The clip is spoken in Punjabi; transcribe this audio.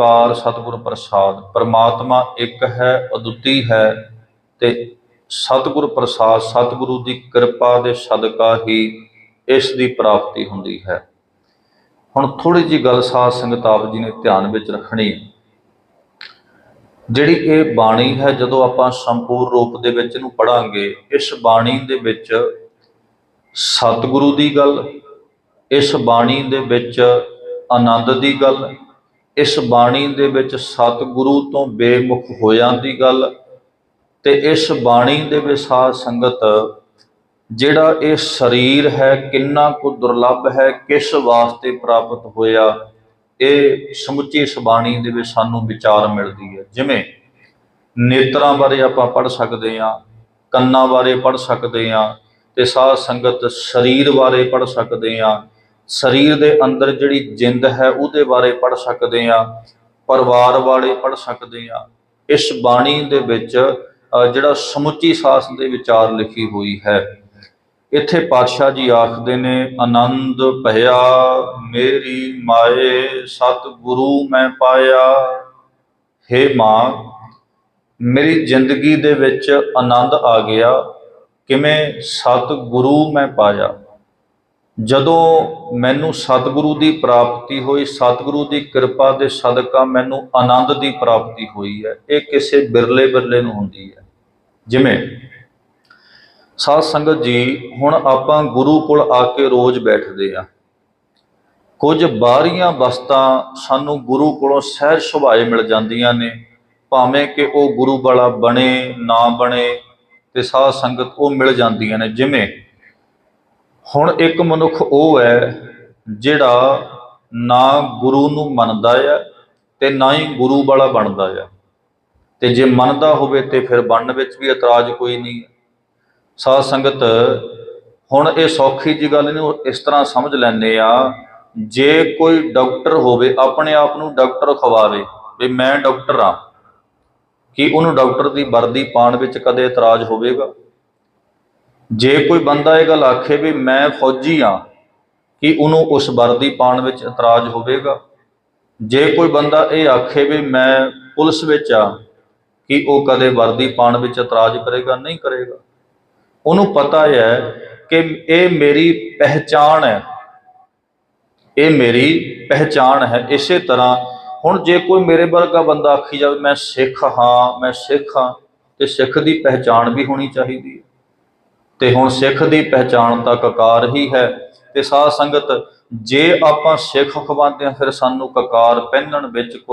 ਓੰਕਾਰ ਸਤਿਗੁਰ ਪ੍ਰਸਾਦ, ਪਰਮਾਤਮਾ ਇੱਕ ਹੈ, ਅਦੁੱਤੀ ਹੈ ਤੇ ਸਤਿਗੁਰ ਪ੍ਰਸਾਦ, ਸਤਿਗੁਰੂ ਦੀ ਕਿਰਪਾ ਦੇ ਸਦਕਾ ਹੀ ਇਸ ਦੀ ਪ੍ਰਾਪਤੀ ਹੁੰਦੀ ਹੈ। ਹੁਣ ਥੋੜੀ ਜੀ ਗੱਲ ਸਾਧ ਸੰਗਤ ਆਪ ਜੀ ਨੇ ਧਿਆਨ ਵਿੱਚ ਰੱਖਣੀ ਜਿਹੜੀ ਇਹ ਬਾਣੀ ਹੈ, ਜਦੋਂ ਆਪਾਂ ਸੰਪੂਰਨ ਰੂਪ ਦੇ ਵਿੱਚ ਇਹਨੂੰ ਪੜਾਂਗੇ ਇਸ ਬਾਣੀ ਦੇ ਵਿੱਚ ਸਤਿਗੁਰੂ ਦੀ ਗੱਲ, ਇਸ ਬਾਣੀ ਦੇ ਵਿੱਚ ਆਨੰਦ ਦੀ ਗੱਲ ਇਸ ਬਾਣੀ ਦੇ ਵਿੱਚ ਸਤਿਗੁਰੂ ਤੋਂ ਬੇਮੁਖ ਹੋਇਆਂ ਦੀ ਗੱਲ ਤੇ ਇਸ ਬਾਣੀ ਦੇ ਵਿੱਚ ਸਾਧ ਸੰਗਤ ਜਿਹੜਾ ਇਹ ਸਰੀਰ ਹੈ, ਕਿੰਨਾ ਕੁ ਦੁਰਲੱਭ ਹੈ, ਕਿਸ ਵਾਸਤੇ ਪ੍ਰਾਪਤ ਹੋਇਆ, ਇਹ ਸਮੁੱਚੀ ਇਸ ਬਾਣੀ ਦੇ ਵਿੱਚ ਸਾਨੂੰ ਵਿਚਾਰ ਮਿਲਦੀ ਹੈ। ਜਿਵੇਂ ਨੇਤਰਾਂ ਬਾਰੇ ਆਪਾਂ ਪੜ ਸਕਦੇ ਹਾਂ, ਕੰਨਾਂ ਬਾਰੇ ਪੜ ਸਕਦੇ ਹਾਂ ਤੇ ਸਾਧ ਸੰਗਤ ਸਰੀਰ ਬਾਰੇ ਪੜ ਸਕਦੇ ਹਾਂ ਸਰੀਰ ਦੇ ਅੰਦਰ ਜਿਹੜੀ ਜਿੰਦ ਹੈ ਉਹਦੇ ਬਾਰੇ ਪੜ ਸਕਦੇ ਹਾਂ, ਪਰਿਵਾਰ ਵਾਲੇ ਪੜ ਸਕਦੇ ਹਾਂ। ਇਸ ਬਾਣੀ ਦੇ ਵਿੱਚ ਜਿਹੜਾ ਸਮੁੱਚੀ ਸਾਸ ਦੇ ਵਿਚਾਰ ਲਿਖੀ ਹੋਈ ਹੈ। ਇੱਥੇ ਪਾਤਸ਼ਾਹ ਜੀ ਆਖਦੇ ਨੇ, ਆਨੰਦ ਭਇਆ, ਮੇਰੀ ਮਾਏ, ਸਤਿਗੁਰੂ ਮੈਂ ਪਾਇਆ। ਹੇ ਮਾਂ, ਮੇਰੀ ਜ਼ਿੰਦਗੀ ਦੇ ਵਿੱਚ ਆਨੰਦ ਆ ਗਿਆ। ਕਿਵੇਂ? ਸਤਿਗੁਰੂ ਮੈਂ ਪਾਇਆ। ਜਦੋਂ ਮੈਨੂੰ ਸਤਿਗੁਰੂ ਦੀ ਪ੍ਰਾਪਤੀ ਹੋਈ, ਸਤਿਗੁਰੂ ਦੀ ਕਿਰਪਾ ਦੇ ਸਦਕਾ ਮੈਨੂੰ ਆਨੰਦ ਦੀ ਪ੍ਰਾਪਤੀ ਹੋਈ ਹੈ। ਇਹ ਕਿਸੇ ਬਿਰਲੇ ਬਿਰਲੇ ਨੂੰ ਹੁੰਦੀ ਹੈ। ਜਿਵੇਂ, ਸਾਧ ਸੰਗਤ ਜੀ, ਹੁਣ ਆਪਾਂ ਗੁਰੂ ਕੋਲ ਆ ਕੇ ਰੋਜ਼ ਬੈਠਦੇ ਆ ਕੁਝ ਬਾਹਰੀਆਂ ਵਸਤਾਂ ਸਾਨੂੰ ਗੁਰੂ ਕੋਲੋਂ ਸਹਿਜ ਸੁਭਾਏ ਮਿਲ ਜਾਂਦੀਆਂ ਨੇ। ਭਾਵੇਂ ਕਿ ਉਹ ਗੁਰੂ ਵਾਲਾ ਬਣੇ, ਨਾ ਬਣੇ, ਤੇ ਸਾਧ ਸੰਗਤ ਉਹ ਮਿਲ ਜਾਂਦੀਆਂ ਨੇ। ਜਿਵੇਂ ਹੁਣ ਇੱਕ ਮਨੁੱਖ ਉਹ ਹੈ ਜਿਹੜਾ ਨਾ ਗੁਰੂ ਨੂੰ ਮੰਨਦਾ ਆ ਤੇ ਨਾ ਹੀ ਗੁਰੂ ਵਾਲਾ ਬਣਦਾ ਆ। ਤੇ ਜੇ ਮੰਨਦਾ ਹੋਵੇ ਤੇ ਫਿਰ ਬਣਨ ਵਿੱਚ ਵੀ ਇਤਰਾਜ਼ ਕੋਈ ਨਹੀਂ ਹੈ ਸਾਧ ਸੰਗਤ, ਹੁਣ ਇਹ ਸੌਖੀ ਜੀ ਗੱਲ ਨਹੀਂ ਇਸ ਤਰ੍ਹਾਂ ਸਮਝ ਲੈਂਦੇ ਆ, ਜੇ ਕੋਈ ਡਾਕਟਰ ਹੋਵੇ, ਆਪਣੇ ਆਪ ਨੂੰ ਡਾਕਟਰ ਖਵਾਵੇ, ਵੀ ਮੈਂ ਡਾਕਟਰ ਆ ਕਿ ਉਹਨੂੰ ਡਾਕਟਰ ਦੀ ਵਰਦੀ ਪਾਉਣ ਵਿੱਚ ਕਦੇ ਇਤਰਾਜ਼ ਹੋਵੇਗਾ? ਜੇ ਕੋਈ ਬੰਦਾ ਇਹ ਗੱਲ ਆਖੇ ਵੀ ਮੈਂ ਫੌਜੀ ਆ ਕਿ ਉਹਨੂੰ ਉਸ ਵਰਦੀ ਪਾਉਣ ਵਿੱਚ ਇਤਰਾਜ਼ ਹੋਵੇਗਾ? ਜੇ ਕੋਈ ਬੰਦਾ ਇਹ ਆਖੇ ਵੀ ਮੈਂ ਪੁਲਿਸ ਵਿੱਚ ਆ ਕਿ ਉਹ ਕਦੇ ਵਰਦੀ ਪਾਉਣ ਵਿੱਚ ਇਤਰਾਜ਼ ਕਰੇਗਾ, ਨਹੀਂ ਕਰੇਗਾ? ਉਹਨੂੰ ਪਤਾ ਹੈ ਕਿ ਇਹ ਮੇਰੀ ਪਹਿਚਾਣ ਹੈ। ਇਹ ਮੇਰੀ ਪਹਿਚਾਣ ਹੈ। ਇਸੇ ਤਰ੍ਹਾਂ ਹੁਣ ਜੇ ਕੋਈ ਮੇਰੇ ਵਰਗਾ ਬੰਦਾ ਆਖੀ ਜਾਵੇ, ਮੈਂ ਸਿੱਖ ਹਾਂ, ਮੈਂ ਸਿੱਖ ਹਾਂ, ਤੇ ਸਿੱਖ ਦੀ ਪਹਿਚਾਣ ਵੀ ਹੋਣੀ ਚਾਹੀਦੀ ਹੈ। ਤੇ ਹੁਣ ਸਿੱਖ ਦੀ ਪਹਿਚਾਣ ਤਾਂ ਕਕਾਰ ਹੀ ਹੈ। ਤੇ ਸਾਧ ਸੰਗਤ, ਜੇ ਆਪਾਂ ਸਿੱਖ ਖਵਾਉਂਦੇ ਹਾਂ, ਫਿਰ ਸਾਨੂੰ ਕਕਾਰ ਪਹਿਨਣ ਵਿੱਚ ਕੋਈ